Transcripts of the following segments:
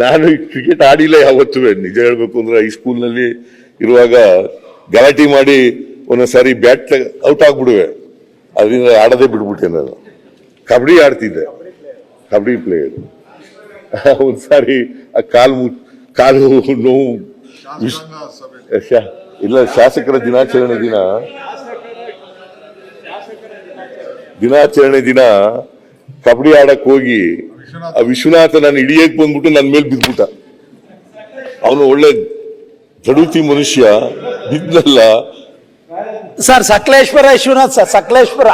ನಾನು ಕ್ರಿಕೆಟ್ ಆಡಿಲ್ಲ ಯಾವತ್ತೂ. ನಿಜ ಹೇಳ್ಬೇಕು ಅಂದ್ರೆ ಸ್ಕೂಲ್ನಲ್ಲಿ ಇರುವಾಗ ಗಲಾಟೆ ಮಾಡಿ ಒಂದೊಂದ್ಸಾರಿ ಬ್ಯಾಟ್ ಔಟ್ ಆಗ್ಬಿಡುವೆ. ಅದರಿಂದ ಆಡದೆ ಬಿಡ್ಬಿಟ್ಟೆ ನಾನು. ಕಬಡ್ಡಿ ಆಡ್ತಿದ್ದೆ. ಕಬಡ್ಡಿ ಪ್ಲೇಯರ್ ಒಂದ್ಸಾರಿ ಆ ಕಾಲು ಕಾಲು ನೋವು ಇಲ್ಲ, ಶಾಸಕರ ದಿನಾಚರಣೆ ದಿನ. ದಿನಾಚರಣೆ ದಿನ ಕಬಡ್ಡಿ ಆಡಕ್ ಹೋಗಿ ಆ ವಿಶ್ವನಾಥ ನಾನು ಹಿಡಿಯಕ್ ಬಂದ್ಬಿಟ್ಟು ನನ್ನ ಮೇಲೆ ಬಿದ್ಬಿಟ್ಟ ಅವನು ಒಳ್ಳೆ ದಡುತಿ ಮನುಷ್ಯ ಬಿದ್ದಲ್ಲ. Sir Sakaleshwara Vishwanath sir Sakaleshwara.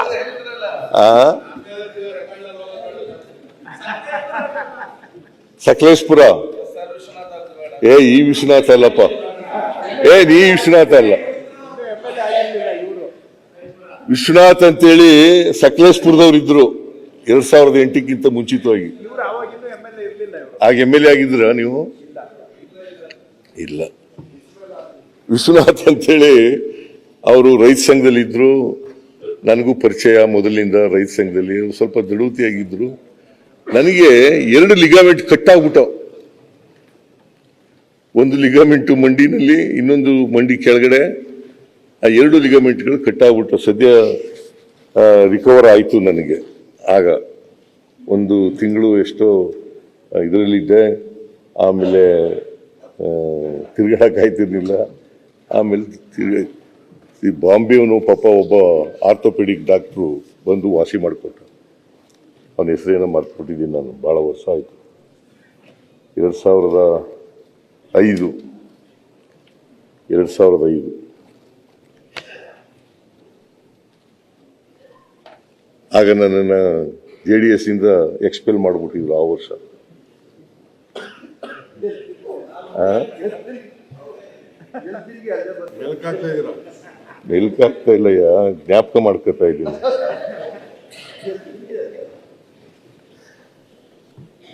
ಆ? ಸಕಲೇಶ್ಪುರ? ಏ ಈ ವಿಶ್ವನಾಥ ಅಲ್ಲಪ್ಪ. ಏ ನೀ ವಿಶ್ವನಾಥ ಅಲ್ಲ. ವಿಶ್ವನಾಥ್ ಅಂತೇಳಿ ಸಕಲೇಶ್ಪುರದವ್ರು ಇದ್ರು ಎರಡ್ ಸಾವಿರದ ಎಂಟಕ್ಕಿಂತ ಮುಂಚಿತವಾಗಿ. ಆಗ ಎಂ ಎಲ್ ಎ ಆಗಿದ್ರ ನೀವು? ಇಲ್ಲ. ವಿಶ್ವನಾಥ್ ಅಂತೇಳಿ ಅವರು ರೈತ ಸಂಘದಲ್ಲಿ ಇದ್ರು ನನಗೂ ಪರಿಚಯ ಮೊದಲಿಂದ ರೈತ ಸಂಘದಲ್ಲಿ. ಸ್ವಲ್ಪ ದಡುತಿಯಾಗಿದ್ರು ನನಗೆ ಎರಡು ಲಿಗಾಮೆಂಟ್ ಕಟ್ಟಾಗ್ಬಿಟ್ಟವು ಒಂದು ಲಿಗಾಮೆಂಟು ಮಂಡಿನಲ್ಲಿ ಇನ್ನೊಂದು ಮಂಡಿ ಕೆಳಗಡೆ ಆ ಎರಡು ಲಿಗಾಮೆಂಟ್ಗಳು ಕಟ್ಟಾಗ್ಬಿಟ್ಟು. ಸದ್ಯ ರಿಕವರ್ ಆಯಿತು ನನಗೆ. ಆಗ ಒಂದು ತಿಂಗಳು ಎಷ್ಟೋ ಇದರಲ್ಲಿದ್ದೆ ಆಮೇಲೆ ತಿರ್ಗಾಡೋಕ್ಕಾಯ್ತಿರ್ಲಿಲ್ಲ ಆಮೇಲೆ ತಿರ್ಗ, ಈ ಬಾಂಬೆಯವನು ಪಾಪ ಒಬ್ಬ ಆರ್ಥೋಪೆಡಿಕ್ ಡಾಕ್ಟ್ರು ಬಂದು ವಾಸಿ ಮಾಡಿಕೊಟ್ಟ ಅವನ ಹೆಸರೇನ ಮಾಡ್ಕೊಟ್ಟಿದ್ದೀನಿ ನಾನು. ಭಾಳ ವರ್ಷ ಆಯಿತು. ಎರಡು ಸಾವಿರದ ಐದು. ಎರಡು ಸಾವಿರದ ಐದು. ಆಗ ನನ್ನನ್ನು ಜೆ ಡಿ ಎಸ್ ಇಂದ ಎಕ್ಸ್ಪೆಲ್ ಮಾಡಿಬಿಟ್ಟಿದ್ರು ಆ ವರ್ಷ. ಮೆಲ್ಕಾಗ್ತಾ ಇಲ್ಲಯ್ಯ ಜ್ಞಾಪಕ ಮಾಡ್ಕೊತಾ ಇದ್ದೀನಿ.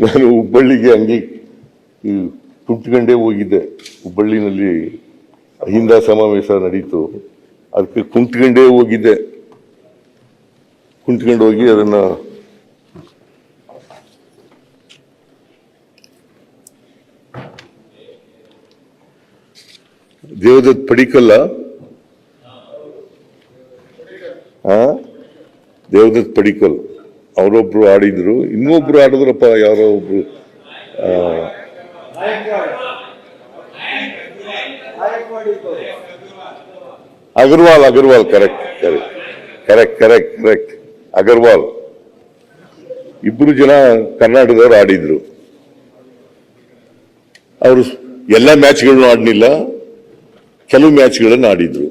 ನಾನು ಹುಬ್ಬಳ್ಳಿಗೆ ಹಂಗೆ ಈ ಕುಂತ್ಕೊಂಡೇ ಹೋಗಿದ್ದೆ. ಹುಬ್ಬಳ್ಳಿನಲ್ಲಿ ಅಹಿಂದ ಸಮಾವೇಶ ನಡೀತು. ಅದಕ್ಕೆ ಕುಂತ್ಕೊಂಡೇ ಹೋಗಿದ್ದೆ. ಕುಂತ್ಕೊಂಡು ಹೋಗಿ ಅದನ್ನ ದೇವದತ್ ಪಡಿಕಲ್ಲ? ದೇವದತ್ ಪಡಿಕಲ್. ಅವರೊಬ್ರು ಆಡಿದ್ರು. ಇನ್ನೊಬ್ರು ಆಡಿದ್ರಪ್ಪ, ಯಾರೋ ಒಬ್ರು. Agarwal Agarwal correct correct correct correct correct Agarwal. ಇಬ್ಬರು ಜನ ಕರ್ನಾಟಕದವ್ರು ಆಡಿದ್ರು. ಅವರು ಎಲ್ಲ ಮ್ಯಾಚ್ಗಳನ್ನು ಆಡಲಿಲ್ಲ. ಕೆಲವು ಮ್ಯಾಚ್ಗಳನ್ನು ಆಡಿದ್ರು.